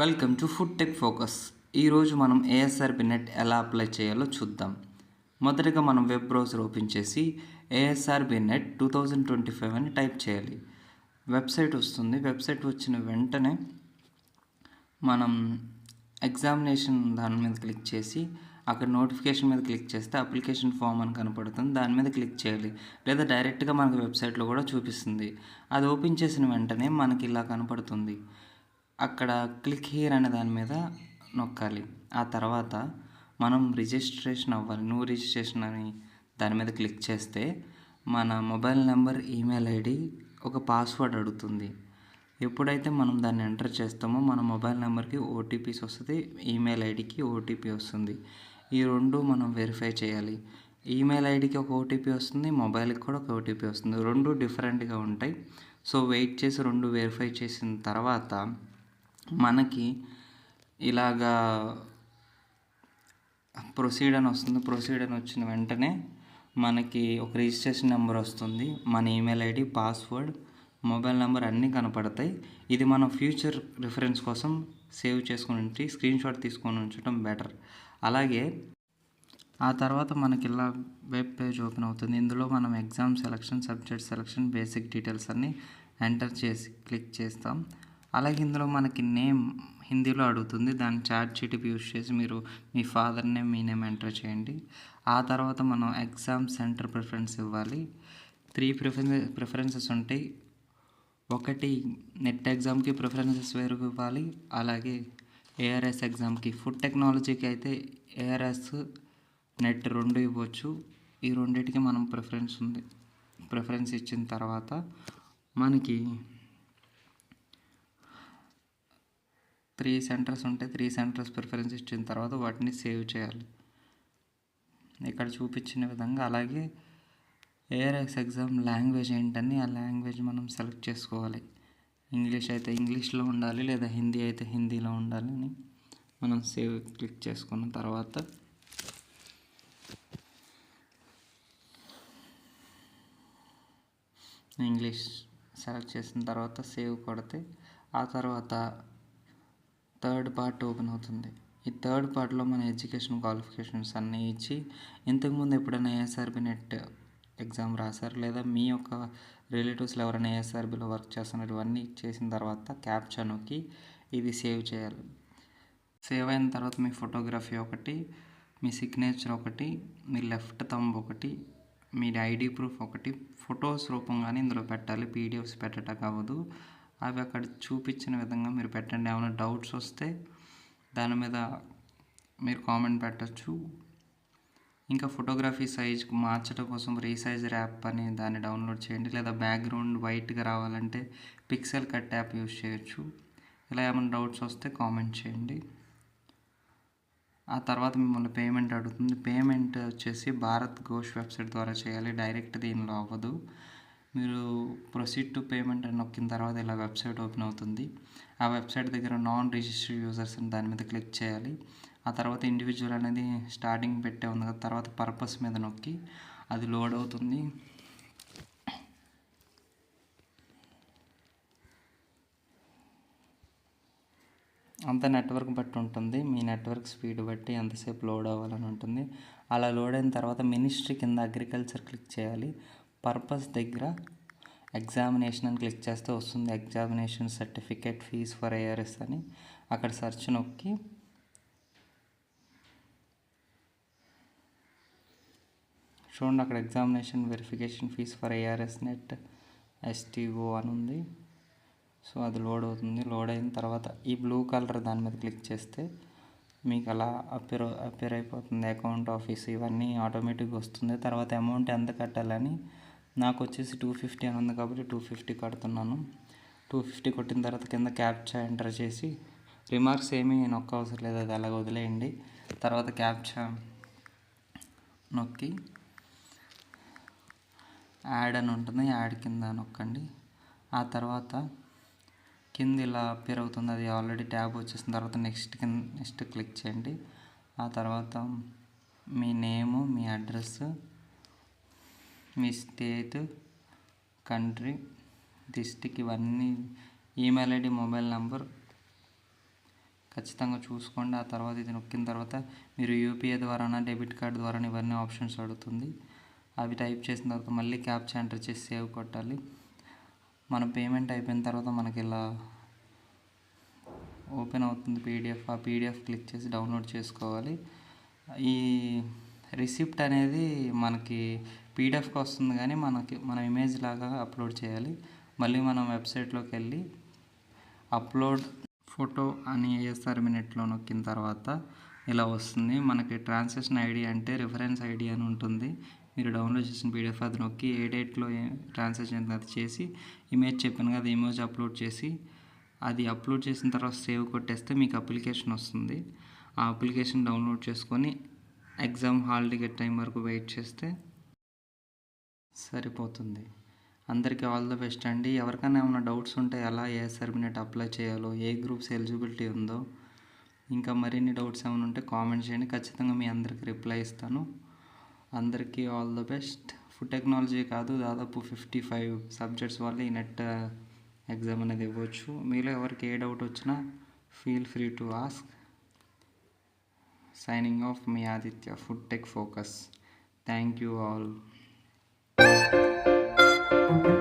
Welcome to food tech focus. ఈరోజు మనం ఏఎస్ఆర్బి net ఎలా అప్లై చేయాలో చూద్దాం. మొదటగా మనం వెబ్ బ్రౌజర్ ఓపెన్ చేసి ASRB net two thousand twenty five అని టైప్ చేయాలి. వెబ్సైట్ వస్తుంది. వెబ్సైట్ వచ్చిన వెంటనే మనం ఎగ్జామినేషన్ దాని మీద క్లిక్ చేసి అక్కడ నోటిఫికేషన్ మీద క్లిక్ చేస్తే అప్లికేషన్ ఫామ్ అని కనపడుతుంది. దాని మీద క్లిక్ చేయాలి. లేదా డైరెక్ట్గా మనకు వెబ్సైట్లో కూడా చూపిస్తుంది. అది ఓపెన్ చేసిన వెంటనే మనకి ఇలా కనపడుతుంది. అక్కడ క్లిక్ హియర్ అనే దాని మీద నొక్కాలి. ఆ తర్వాత మనం రిజిస్ట్రేషన్ అవ్వాలి. నువ్వు రిజిస్ట్రేషన్ అని దాని మీద క్లిక్ చేస్తే మన మొబైల్ నెంబర్ ఈమెయిల్ ఐడి ఒక పాస్వర్డ్ అడుగుతుంది. ఎప్పుడైతే మనం దాన్ని ఎంటర్ చేస్తామో మన మొబైల్ నెంబర్కి ఓటీపీస్ వస్తుంది ఈమెయిల్ ఐడికి ఓటీపీ వస్తుంది. ఈ రెండు మనం వెరిఫై చేయాలి. ఈమెయిల్ ఐడికి ఒక ఓటీపీ వస్తుంది మొబైల్కి కూడా ఒక ఓటీపీ వస్తుంది. రెండు డిఫరెంట్గా ఉంటాయి. సో వెయిట్ చేసి రెండు వెరిఫై చేసిన తర్వాత మనకి ఇలాగా ప్రొసీడ్ అని వస్తుంది ప్రొసీడ్ అని వచ్చిన వెంటనే మనకి ఒక రిజిస్ట్రేషన్ నెంబర్ వస్తుంది మన email ID password mobile number అన్నీ కనపడతాయి. ఇది మనం ఫ్యూచర్ రిఫరెన్స్ కోసం సేవ్ చేసుకుని ఉంచి స్క్రీన్ షాట్ తీసుకొని ఉంచడం బెటర్. అలాగే ఆ తర్వాత మనకి ఇలా వెబ్ పేజ్ ఓపెన్ అవుతుంది. ఇందులో మనం exam selection subject selection basic details అన్నీ ఎంటర్ చేసి క్లిక్ చేస్తాం. అలాగే ఇందులో మనకి నేమ్ హిందీలో అడుగుతుంది. దాన్ని చాట్ జీటీపీ యూస్ చేసి మీరు మీ ఫాదర్ నేమ్ మీ నేమ్ ఎంటర్ చేయండి. ఆ తర్వాత మనం ఎగ్జామ్ సెంటర్ ప్రిఫరెన్స్ ఇవ్వాలి. త్రీ ప్రిఫరెన్స్ ప్రిఫరెన్సెస్ ఉంటాయి. ఒకటి నెట్ ఎగ్జామ్కి ప్రిఫరెన్సెస్ వేరు ఇవ్వాలి. అలాగే ఏఆర్ఎస్ ఎగ్జామ్కి. ఫుడ్ టెక్నాలజీకి అయితే ఏఆర్ఎస్ నెట్ రెండు ఇవ్వచ్చు. ఈ రెండింటికి మనం ప్రిఫరెన్స్ ఉంది ప్రిఫరెన్స్ ఇచ్చిన తర్వాత మనకి త్రీ సెంటర్స్ ఉంటే త్రీ సెంటర్స్ ప్రిఫరెన్స్ ఇచ్చిన తర్వాత వాటిని సేవ్ చేయాలి. ఇక్కడ చూపించిన విధంగా అలాగే ఏఆర్ఎస్ ఎగ్జామ్ లాంగ్వేజ్ ఏంటని ఆ లాంగ్వేజ్ మనం సెలెక్ట్ చేసుకోవాలి. ఇంగ్లీష్ అయితే ఇంగ్లీష్లో ఉండాలి లేదా హిందీ అయితే హిందీలో ఉండాలి అని మనం సేవ్ క్లిక్ చేసుకున్న తర్వాత ఇంగ్లీష్ సెలెక్ట్ చేసిన తర్వాత సేవ్ కొడితే ఆ తర్వాత థర్డ్ పార్ట్ ఓపెన్ అవుతుంది. ఈ థర్డ్ పార్ట్లో మన ఎడ్యుకేషన్ క్వాలిఫికేషన్స్ అన్నీ ఇచ్చి ఇంతకుముందు ఎప్పుడైనా ఏఎస్ఆర్బి నెట్ ఎగ్జామ్ రాశారు? లేదా మీ యొక్క రిలేటివ్స్లో ఎవరైనా ఏఎస్ఆర్బిలో వర్క్ చేస్తున్నారు? ఇవన్నీ చేసిన తర్వాత క్యాప్చా నొక్కి ఇది సేవ్ చేయాలి. సేవ్ అయిన తర్వాత మీ ఫోటోగ్రఫీ ఒకటి మీ సిగ్నేచర్ ఒకటి మీ లెఫ్ట్ థంబ్ ఒకటి మీ ఐడి ప్రూఫ్ ఒకటి ఫొటోస్ రూపంగానే ఇందులో పెట్టాలి. పీడిఎఫ్స్ పెట్టడానికి అవ్వదు అవి అక్కడ చూపించిన విధంగా మీరు పెట్టండి. ఏమైనా డౌట్స్ వస్తే దాని మీద మీరు కామెంట్ పెట్టచ్చు. ఇంకా ఫోటోగ్రఫీ సైజ్ మార్చడం కోసం రీసైజర్ యాప్ అని దాన్ని డౌన్లోడ్ చేయండి. లేదా బ్యాక్గ్రౌండ్ వైట్గా రావాలంటే పిక్సెల్ కట్ యాప్ యూస్ చేయొచ్చు. ఇలా ఏమైనా డౌట్స్ వస్తే కామెంట్ చేయండి. ఆ తర్వాత మిమ్మల్ని పేమెంట్ అడుగుతుంది. పేమెంట్ వచ్చేసి భారత్ ఘోష్ వెబ్సైట్ ద్వారా చేయాలి. డైరెక్ట్ దీనిలో అవ్వదు. మీరు ప్రొసీడ్ టు పేమెంట్ అని నొక్కిన తర్వాత ఇలా వెబ్సైట్ ఓపెన్ అవుతుంది. ఆ వెబ్సైట్ దగ్గర నాన్ రిజిస్టర్డ్ యూజర్స్ అని దాని మీద క్లిక్ చేయాలి. ఆ తర్వాత ఇండివిజువల్ అనేది స్టార్టింగ్ పెట్టే ఉంది కదా తర్వాత పర్పస్ మీద నొక్కి అది లోడ్ అవుతుంది. అంత నెట్వర్క్ బట్టి ఉంటుంది. మీ నెట్వర్క్ స్పీడ్ బట్టి ఎంతసేపు లోడ్ అవ్వాలని ఉంటుంది. అలా లోడ్ అయిన తర్వాత మినిస్ట్రీ కింద అగ్రికల్చర్ క్లిక్ చేయాలి. పర్పస్ దగ్గర ఎగ్జామినేషన్ అని క్లిక్ చేస్తే వస్తుంది examination certificate fees for ARS అని. అక్కడ సెర్చ్ నొక్కి చూడండి అక్కడ examination verification fees for ARS net STO అని ఉంది. సో అది లోడ్ అవుతుంది. లోడ్ అయిన తర్వాత ఈ బ్లూ కలర్ దాని మీద క్లిక్ చేస్తే మీకు అలా అపేర్ అపేర్ అయిపోతుంది అకౌంట్ ఆఫీస్ ఇవన్నీ ఆటోమేటిక్గా వస్తుంది. తర్వాత అమౌంట్ ఎంత కట్టాలని నాకు వచ్చేసి టూ ఫిఫ్టీ అని ఉంది కాబట్టి టూ ఫిఫ్టీ కడుతున్నాను. టూ ఫిఫ్టీ కొట్టిన తర్వాత కింద క్యాప్చా ఎంటర్ చేసి రిమార్క్స్ ఏమీ నొక్క అవసరం లేదు అది అలాగ వదిలేయండి. తర్వాత క్యాప్చా నొక్కి యాడ్ అని ఉంటుంది యాడ్ కింద నొక్కండి. ఆ తర్వాత కింద ఇలా అపేర్ అవుతుంది అది ఆల్రెడీ ట్యాబ్ వచ్చేసిన తర్వాత నెక్స్ట్ కింద నెక్స్ట్ క్లిక్ చేయండి. ఆ తర్వాత మీ నేము మీ అడ్రస్ మీ స్టేట్ కంట్రీ డిస్టిక్ ఇవన్నీ ఈమెయిల్ ఐడి మొబైల్ నంబర్ ఖచ్చితంగా చూసుకోండి. ఆ తర్వాత ఇది నొక్కిన తర్వాత మీరు యూపీఐ ద్వారానా డెబిట్ కార్డ్ ద్వారా ఇవన్నీ ఆప్షన్స్ అడుగుతుంది. అవి టైప్ చేసిన తర్వాత మళ్ళీ క్యాప్చా ఎంటర్ చేసి సేవ్ కొట్టాలి. మన పేమెంట్ అయిపోయిన తర్వాత మనకి ఇలా ఓపెన్ అవుతుంది పీడిఎఫ్. ఆ పీడిఎఫ్ క్లిక్ చేసి డౌన్లోడ్ చేసుకోవాలి. ఈ రిసిప్ట్ అనేది మనకి పీడిఎఫ్కి వస్తుంది కానీ మనకి మన ఇమేజ్ లాగా అప్లోడ్ చేయాలి. మళ్ళీ మనం వెబ్సైట్లోకి వెళ్ళి అప్లోడ్ ఫోటో అని ఏఎస్ఆర్ మినిట్లో నొక్కిన తర్వాత ఇలా వస్తుంది. మనకి ట్రాన్సాక్షన్ ఐడి అంటే రిఫరెన్స్ ఐడి అని ఉంటుంది. మీరు డౌన్లోడ్ చేసిన పీడిఎఫ్ అది నొక్కి ఏ డేట్లో ట్రాన్సాక్షన్ అది చేసి ఇమేజ్ చెప్పాను కదా ఇమేజ్ అప్లోడ్ చేసి అది అప్లోడ్ చేసిన తర్వాత సేవ్ కొట్టేస్తే మీకు అప్లికేషన్ వస్తుంది. ఆ అప్లికేషన్ డౌన్లోడ్ చేసుకొని ఎగ్జామ్ హాల్ టికెట్ టైం వరకు వెయిట్ చేస్తే సరిపోతుంది. అందరికీ ఆల్ ద బెస్ట్ అండి. ఎవరికైనా ఏమైనా డౌట్స్ ఉంటే ఎలా ఏ సర్మినెట్ అప్లై చేయాలో ఏ గ్రూప్స్ ఎలిజిబిలిటీ ఉందో ఇంకా మరిన్ని డౌట్స్ ఏమైనా ఉంటే కామెంట్ చేయండి. ఖచ్చితంగా మీ అందరికి రిప్లై ఇస్తాను. అందరికీ all the best. Food technology కాదు దాదాపు ఫిఫ్టీ ఫైవ్ సబ్జెక్ట్స్ వల్ల ఈ నెట్ ఎగ్జామ్ అనేది ఇవ్వచ్చు. మీలో ఎవరికి ఏ డౌట్ వచ్చినా feel free to ask. Signing off me Aditya food tech focus. Thank you all. thank you